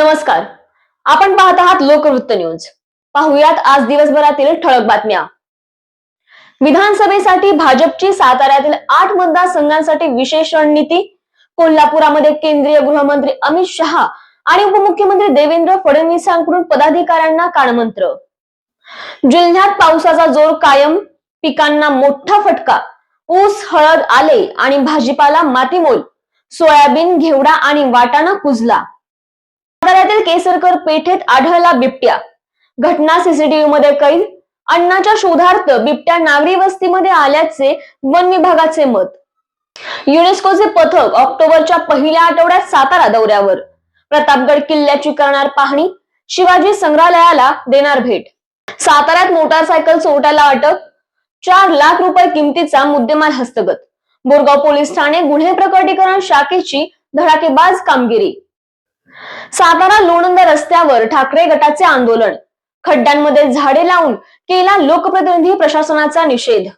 नमस्कार. आपण पाहत आहात लोकवृत्त न्यूज. पाहुयात आज दिवसभरातील ठळक बातम्या. विधानसभेसाठी भाजपची साताऱ्यातील आठ मतदारसंघांसाठी विशेष रणनीती कोल्हापुरामध्ये केंद्रीय गृहमंत्री अमित शहा आणि उपमुख्यमंत्री देवेंद्र फडणवीसांकडून पदाधिकाऱ्यांना कानमंत्र. जिल्ह्यात पावसाचा जोर कायम पिकांना मोठा फटका ऊस हळद आले आणि भाजीपाला मातीमोल सोयाबीन घेवडा आणि वाटाणा कुजला. साताऱ्यातील केसरकर पेठेत आढळला बिबट्या. घटना सीसीटीव्ही मध्ये कैद. अन्नाच्या शोधार्थ बिबट्या नागरी वस्तीमध्ये आल्याचे वन विभागाचे मत. युनेस्कोचे पथक ऑक्टोबरच्या पहिल्या आठवड्यात सातारा दौऱ्यावर. प्रतापगड किल्ल्याची करणार पाहणी. शिवाजी संग्रहालयाला देणार भेट. साताऱ्यात मोटारसायकल चोरट्याला अटक. चार लाख रुपये किमतीचा मुद्देमाल हस्तगत. बोरगाव पोलीस ठाणे गुन्हे प्रकटीकरण शाखेची धडाकेबाज कामगिरी. सातारा लोणंद रस्त्यावर ठाकरे गटाचे आंदोलन. खड्ड्यांमध्ये झाडे लावून केला लोकप्रतिनिधी प्रशासनाचा निषेध.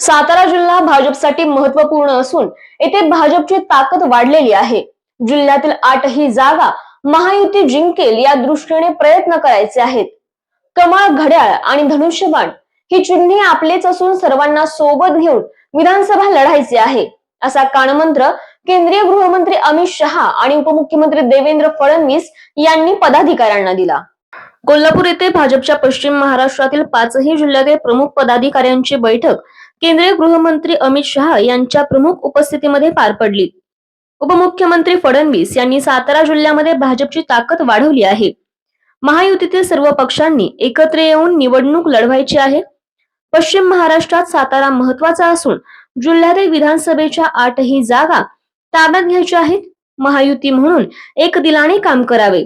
सातारा जिल्हा भाजपसाठी महत्त्वपूर्ण असून येथे भाजपची ताकद वाढलेली आहे. जिल्ह्यातील आठही जागा महायुती जिंकेल या दृष्टीने प्रयत्न करायचे आहेत. कमळ घड्याळ आणि धनुष्यबाण ही चिन्हे आपलेच असून सर्वांना सोबत घेऊन विधानसभा लढायची आहे असा कानमंत्र केंद्रीय गृहमंत्री अमित शहा आणि उपमुख्यमंत्री देवेंद्र फडणवीस यांनी पदाधिकाऱ्यांना दिला. कोल्हापूर येथे भाजपच्या पश्चिम महाराष्ट्रातील पाचही जिल्ह्यातील प्रमुख पदाधिकाऱ्यांची बैठक केंद्रीय गृहमंत्री अमित शहा यांच्या प्रमुख उपस्थितीमध्ये पार पडली. उपमुख्यमंत्री फडणवीस यांनी सातारा जिल्ह्यामध्ये भाजपची ताकद वाढवली आहे. महायुतीतील सर्व पक्षांनी एकत्र येऊन निवडणूक लढवायची आहे. पश्चिम महाराष्ट्रात सातारा महत्त्वाचा असून जिल्ह्यातील विधानसभेच्या आठही जागा ताब्यात घ्यायचे आहेत? महायुती म्हणून एक दिलाने काम करावे.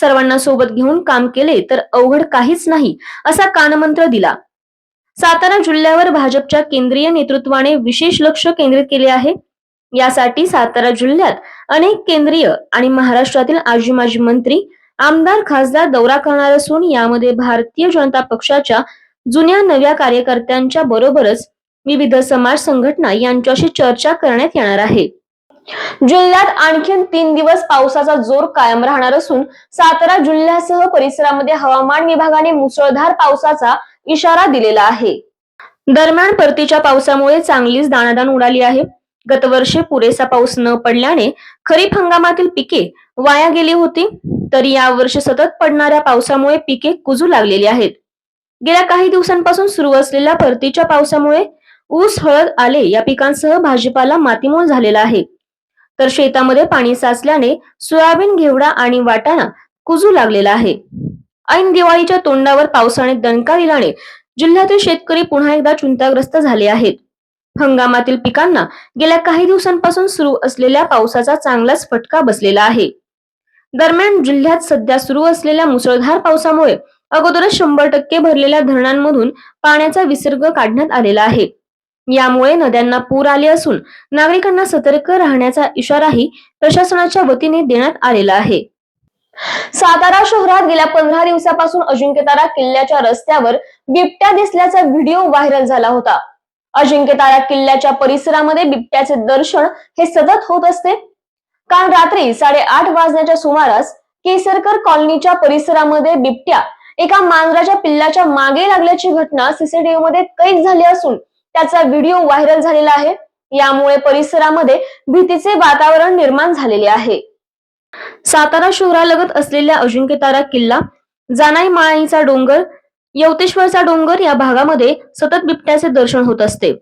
सर्वांना सोबत घेऊन काम केले तर अवघड काहीच नाही असा कानमंत्र दिला. सातारा जिल्ह्यावर भाजपच्या केंद्रीय नेतृत्वाने विशेष लक्ष केंद्रित केले आहे. यासाठी सातारा जिल्ह्यात अनेक केंद्रीय आणि महाराष्ट्रातील आजी माजी मंत्री आमदार खासदार दौरा करणार असून यामध्ये भारतीय जनता पक्षाच्या जुन्या नव्या कार्यकर्त्यांच्या बरोबरच विविध समाज संघटना यांच्याशी चर्चा करण्यात येणार आहे. जिल्ह्यात आणखी तीन दिवस पावसाचा जोर कायम राहणार असून सातारा जिल्ह्यासह परिसरामध्ये हवामान विभागाने मुसळधार पावसाचा इशारा दिलेला आहे. दरम्यान परतीच्या पावसामुळे चांगलीच दाणादाण उडाली आहे. गतवर्षी पुरेसा पाऊस न पडल्याने खरीप हंगामातील पिके वाया गेली होती तरी यावर्षी सतत पडणाऱ्या पावसामुळे पिके कुजू लागलेली आहेत. गेल्या काही दिवसांपासून सुरू असलेल्या परतीच्या पावसामुळे ऊस हळद आले या पिकांसह भाजीपाला मातीमोल झालेला आहे. तर शेतामध्ये पाणी साचल्याने सोयाबीन घेवडा आणि वाटाणा कुजू लागलेला आहे. ऐन दिवाळीच्या तोंडावर पावसाने दणका दिल्याने जिल्ह्यातील शेतकरी पुन्हा एकदा चिंताग्रस्त झाले आहेत. हंगामातील पिकांना गेल्या काही दिवसांपासून सुरू असलेल्या पावसाचा चांगलाच फटका बसलेला आहे. दरम्यान जिल्ह्यात सध्या सुरू असलेल्या मुसळधार पावसामुळे अगोदरच शंभर टक्के भरलेल्या धरणांमधून पाण्याचा विसर्ग काढण्यात आलेला आहे. यामुळे नद्यांना पूर आले असून नागरिकांना सतर्क राहण्याचा इशाराही प्रशासनाच्या वतीने देण्यात आलेला आहे. सातारा शहरात गेल्या पंधरा दिवसापासून अजिंक्यतारा किल्ल्याच्या रस्त्यावर बिबट्या दिसल्याचा व्हिडिओ व्हायरल झाला होता. अजिंक्यतारा किल्ल्याच्या परिसरामध्ये बिबट्याचे दर्शन हे सतत होत असते. काल रात्री साडेआठ वाजण्याच्या सुमारास केसरकर कॉलनीच्या परिसरामध्ये बिबट्या एका मांजराच्या पिल्लाच्या मागे लागल्याची घटना सीसीटीव्ही मध्ये कैद झाली असून त्याचा व्हिडिओ व्हायरल झालेला आहे. यामुळे परिसरामध्ये भीतीचे वातावरण निर्माण झालेले आहे. सातारा शहरालगत असलेल्या अजिंक्यतारा किल्ला जानाई माळाईचा डोंगर यवतेश्वरचा डोंगर या भागामध्ये सतत बिबट्याचे दर्शन होत असते.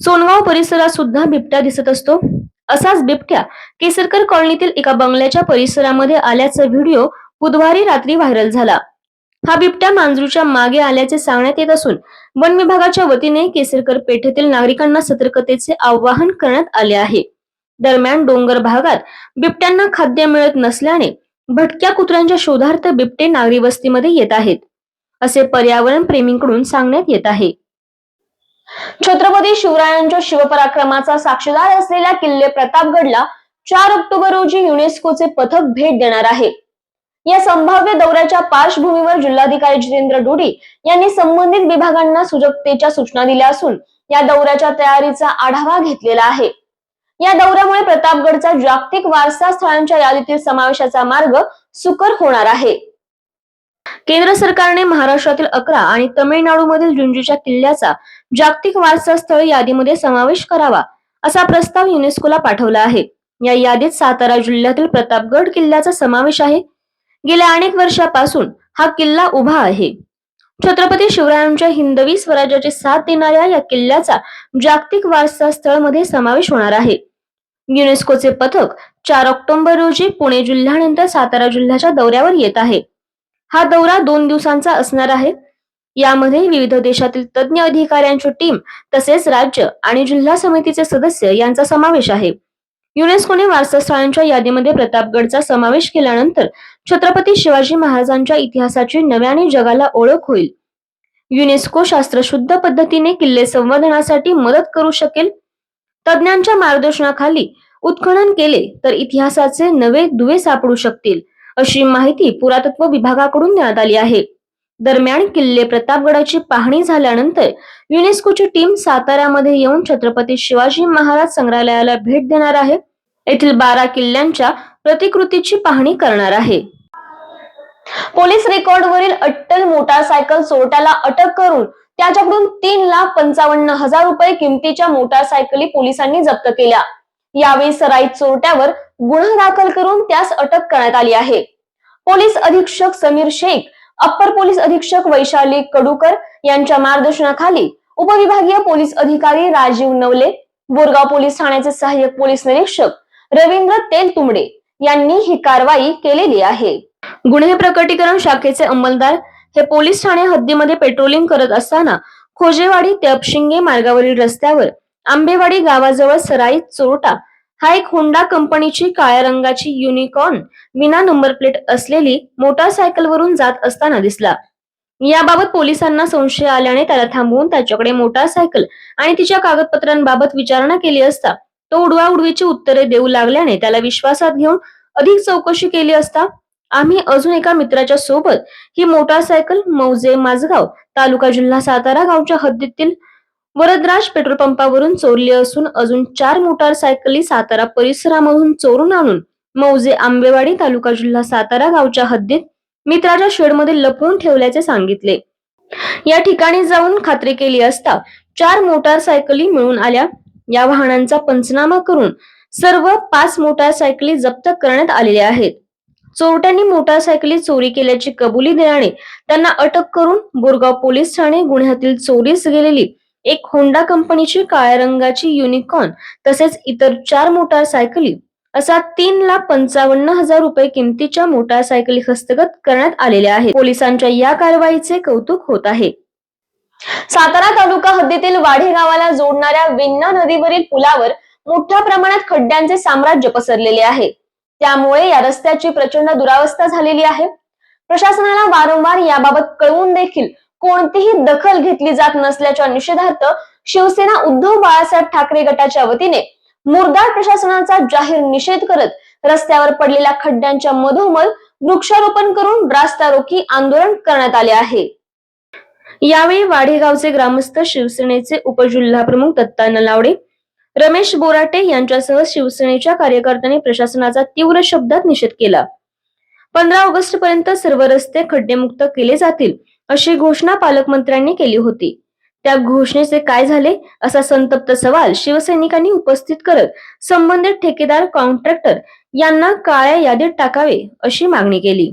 सोनगाव परिसरात सुद्धा बिबट्या दिसत असतो. असाच बिबट्या केसरकर कॉलनीतील एका बंगल्याच्या परिसरामध्ये आल्याचा व्हिडिओ बुधवारी रात्री व्हायरल झाला. हा बिबट्या मांजरूच्या मागे आल्याचे सांगण्यात येत असून वन विभागाच्या वतीने केसरकर पेठेतील नागरिकांना सतर्कतेचे आवाहन करण्यात आले आहे. दरम्यान डोंगर भागात बिबट्यांना खाद्य मिळत नसल्याने भटक्या कुत्र्यांच्या शोधार्थ बिबटे नागरी वस्तीमध्ये येत आहेत. असे पर्यावरण प्रेमींकडून सांगण्यात येत आहे. छत्रपती शिवरायांच्या शिवपराक्रमाचा साक्षीदार असलेल्या किल्ले प्रतापगडला चार ऑक्टोबर रोजी युनेस्कोचे पथक भेट देणार आहे. या संभाव्य दौऱ्याच्या पार्श्वभूमीवर जिल्हाधिकारी जितेंद्र डोडी यांनी संबंधित विभागांना सुजकतेच्या सूचना दिल्या असून या दौऱ्याच्या तयारीचा आढावा घेतलेला आहे. या दौऱ्यामुळे प्रतापगडचा जागतिक वारसा स्थळांच्या यादीतील समावेशाचा मार्ग सुकर होणार आहे. केंद्र सरकारने महाराष्ट्रातील अकरा आणि तमिळनाडूमधील जुंजूच्या किल्ल्याचा जागतिक वारसा स्थळ यादीमध्ये समावेश करावा असा प्रस्ताव युनेस्कोला पाठवला आहे. या यादीत सातारा जिल्ह्यातील प्रतापगड किल्ल्याचा समावेश आहे. गेल्या अनेक वर्षापासून हा किल्ला उभा आहे. छत्रपती शिवरायांच्या हिंदवी स्वराज्याची साथ देणाऱ्या या किल्ल्याचा जागतिक वारसा स्थळमध्ये समावेश होणार आहे. युनेस्कोचे पथक चार ऑक्टोबर रोजी पुणे जिल्ह्यानंतर सातारा जिल्ह्याच्या दौऱ्यावर येत आहे. हा दौरा दोन दिवसांचा असणार आहे. यामध्ये विविध देशातील तज्ञ अधिकाऱ्यांची टीम तसेच राज्य आणि जिल्हा समितीचे सदस्य यांचा समावेश आहे. युनेस्कोने वारसास्थळांच्या यादीमध्ये प्रतापगडचा समावेश केल्यानंतर छत्रपती शिवाजी महाराजांच्या इतिहासाची नव्याने जगाला ओळख होईल. युनेस्को शास्त्रशुद्ध पद्धतीने किल्ले संवर्धनासाठी मदत करू शकेल. तज्ञांच्या मार्गदर्शनाखाली उत्खनन केले तर इतिहासाचे नवे दुवे सापडू शकतील अशी माहिती पुरातत्व विभागाकडून देण्यात आली आहे. दरम्यान किल्ले प्रतापगडाची पाहणी झाल्यानंतर युनेस्कोची टीम साताऱ्यामध्ये येऊन छत्रपती शिवाजी महाराज संग्रहालयाला भेट देणार आहे. येथील बारा किल्ल्यांच्या प्रतिकृतीची पाहणी करणार आहे. पोलीस रेकॉर्डवरील अट्टल मोटारसायकल चोरट्याला अटक करून त्याच्याकडून तीन लाख पंचावन्न हजार रुपये किमतीच्या मोटारसायकली पोलिसांनी जप्त केल्या. यावेळी सराईत चोरट्यावर गुन्हा दाखल करून त्यास अटक करण्यात आली आहे. पोलीस अधीक्षक समीर शेख अप्पर पोलीस अधीक्षक वैशाली कडूकर यांच्या मार्गदर्शनाखाली उपविभागीय पोलीस अधिकारी राजीव नवले बोरगाव पोलीस ठाण्याचे सहाय्यक पोलीस निरीक्षक रवींद्र तेलतुंबडे यांनी ही कारवाई केलेली आहे. गुन्हे प्रकटीकरण शाखेचे अंमलदार हे पोलीस ठाणे हद्दीमध्ये पेट्रोलिंग करत असताना खोजेवाडी ते अपशिंगे मार्गावरील रस्त्यावर आंबेवाडी गावाजवळ सराई चोरटा हा एक होंडा कंपनीची काळ्या रंगाची युनिकॉर्न विना नंबर प्लेट असलेली मोटारसायकलवरून जात असताना दिसला. याबाबत पोलिसांना संशय आल्याने त्याला थांबवून त्याच्याकडे मोटारसायकल आणि तिच्या कागदपत्रांबाबत विचारणा केली असता तो उडवाउडवीची उत्तरे देऊ लागल्याने त्याला विश्वासात घेऊन अधिक चौकशी केली असता आम्ही अजून एका मित्राच्या सोबत ही मोटारसायकल मौजे माझगाव तालुका जिल्हा सातारा गावच्या हद्दीतील वरदराज पेट्रोल पंपावरून चोरली असून अजून चार मोटारसायकली सातारा परिसरामधून चोरून आणून मौजे आंबेवाडी तालुका जिल्हा सातारा गावच्या हद्दीत मित्राच्या शेडमध्ये लपवून ठेवल्याचे सांगितले. या ठिकाणी जाऊन खात्री केली असता चार मोटारसायकली मिळून आल्या. या वाहनांचा पंचनामा करून सर्व पाच मोटारसायकली जप्त करण्यात आलेल्या आहेत. चोरट्यांनी मोटारसायकली चोरी केल्याची कबुली देण्याने त्यांना अटक करून बोरगाव पोलीस ठाणे गुन्ह्यातील चोरीस गेलेली एक होंडा कंपनीची काळ्या रंगाची युनिकॉर्न तसेच इतर चार मोटारसायकली असा तीन लाख पंचावन्न हजार रुपये किमतीच्या मोटारसायकली हस्तगत करण्यात आलेल्या आहेत. पोलिसांच्या या कारवाईचे कौतुक होत आहे. सातारा तालुका हद्दीतील वाढे गावाला जोडणाऱ्या विन्ना नदीवरील पुलावर मोठ्या प्रमाणात खड्ड्यांचे साम्राज्य पसरलेले आहे. त्यामुळे या रस्त्याची प्रचंड दुरावस्था झालेली आहे. प्रशासनाला वारंवार याबाबत कळवून देखील कोणतीही दखल घेतली जात नसल्याच्या निषेधार्थ शिवसेना उद्धव बाळासाहेब ठाकरे गटाच्या वतीने मुरदार प्रशासनाचा जाहीर निषेध करत रस्त्यावर पडलेल्या खड्ड्यांच्या मधोमध वृक्षारोपण करून रास्तारोकी आंदोलन करण्यात आले आहे. यावेळी वाढेगावचे ग्रामस्थ शिवसेनेचे उपजिल्हाप्रमुख दत्ता नलावडे रमेश बोराटे यांच्यासह शिवसेनेच्या कार्यकर्त्यांनी प्रशासनाचा तीव्र शब्दात निषेध केला. पंधरा ऑगस्ट पर्यंत सर्व रस्ते खड्डेमुक्त केले जातील अशी घोषणा पालकमंत्र्यांनी केली होती. त्या घोषणेचे काय झाले असा संतप्त सवाल शिवसैनिकांनी उपस्थित करत संबंधित ठेकेदार कॉन्ट्रॅक्टर यांना काळ्या यादीत टाकावे अशी मागणी केली.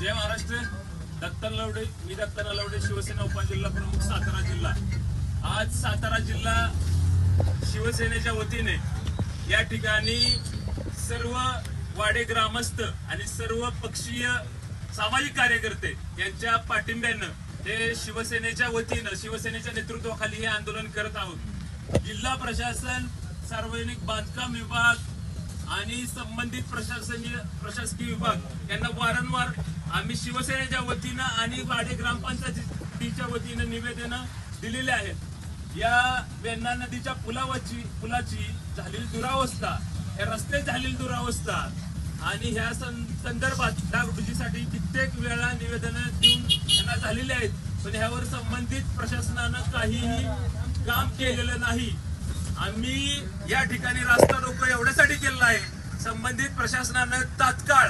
जय महाराष्ट्र. दत्तन लवडे मी दत्तन लवडे शिवसेना उपजिल्हा प्रमुख सातारा जिल्हा. आज सातारा जिल्हा शिवसेनेच्या वतीने या ठिकाणी सर्व वाडे ग्रामस्थ आणि सर्व पक्षीय सामाजिक कार्यकर्ते यांच्या पाठिंब्यानं हे शिवसेनेच्या वतीनं शिवसेनेच्या नेतृत्वाखाली हे आंदोलन करत आहोत. जिल्हा प्रशासन सार्वजनिक बांधकाम विभाग आणि संबंधित प्रशासनीय प्रशासकीय विभाग यांना वारंवार आम्ही शिवसेनेच्या वतीनं आणि वाडे ग्रामपंचायतीच्या वतीनं निवेदनं दिलेली आहेत. या वेण्णा नदीच्या पुलावाची पुलाची झालेली दुरावस्था या रस्ते झालेली दुरावस्था आणि ह्या सं- संदर्भात डागडुजीसाठी कित्येक वेळा निवेदनं देऊन त्यांना झालेली आहेत. पण ह्यावर संबंधित प्रशासनानं काहीही काम केलेलं नाही. आम्ही या ठिकाणी रास्ता रोको एवढ्यासाठी केलेला आहे. संबंधित प्रशासनानं तात्काळ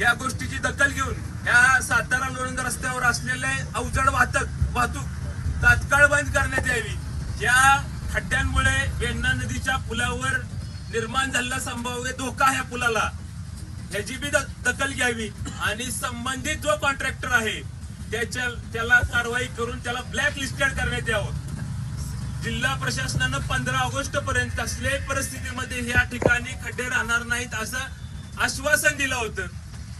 या गोष्टीची दखल घेऊन या सातारा लोणंद रस्त्यावर असलेले अवजड वाहतक वाहतूक तात्काळ बंद करण्यात यावी. या खड्ड्यांमुळे वेण्णा नदीच्या पुलावर निर्माण झालेला संभाव्य धोका ह्या पुलाला. ह्याची बी दखल घ्यावी. आणि संबंधित जो कॉन्ट्रॅक्टर आहे त्याच्या त्याला कारवाई करून त्याला ब्लॅक लिस्टेड करण्यात यावं. जिल्हा प्रशासनानं पंधरा ऑगस्ट पर्यंत कसल्याही परिस्थितीमध्ये या ठिकाणी खड्डे राहणार नाहीत असं आश्वासन दिलं होतं.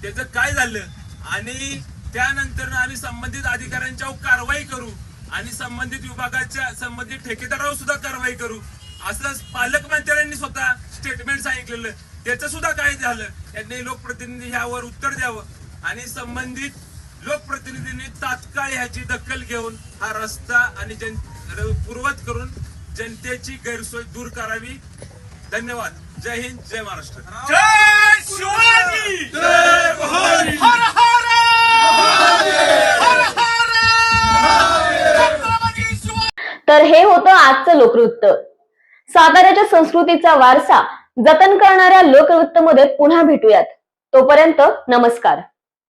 त्याचं काय झालं? आणि त्यानंतर आम्ही संबंधित अधिकाऱ्यांच्यावर कारवाई करू आणि संबंधित विभागाच्या संबंधित ठेकेदारावर सुद्धा कारवाई करू. असं पालकमंत्र्यांनी स्वतः स्टेटमेंट सांगितलेलं. त्याचं सुद्धा काय झालं? त्यांनी लोकप्रतिनिधी ह्यावर उत्तर द्यावं आणि संबंधित लोकप्रतिनिधींनी तात्काळ ह्याची दखल घेऊन हा रस्ता आणि जन पूर्वत करून जनतेची गैरसोय दूर करावी. धन्यवाद. जय हिंद जय महाराष्ट्र. जय शिवाजी! जय भवानी हर हर! हर हर! छत्रपती शिवाजी! तर हे होतं आजचं लोकवृत्त. साताऱ्याच्या संस्कृतीचा वारसा जतन करणाऱ्या लोकवृत्त मध्ये पुन्हा भेटूयात. तोपर्यंत नमस्कार.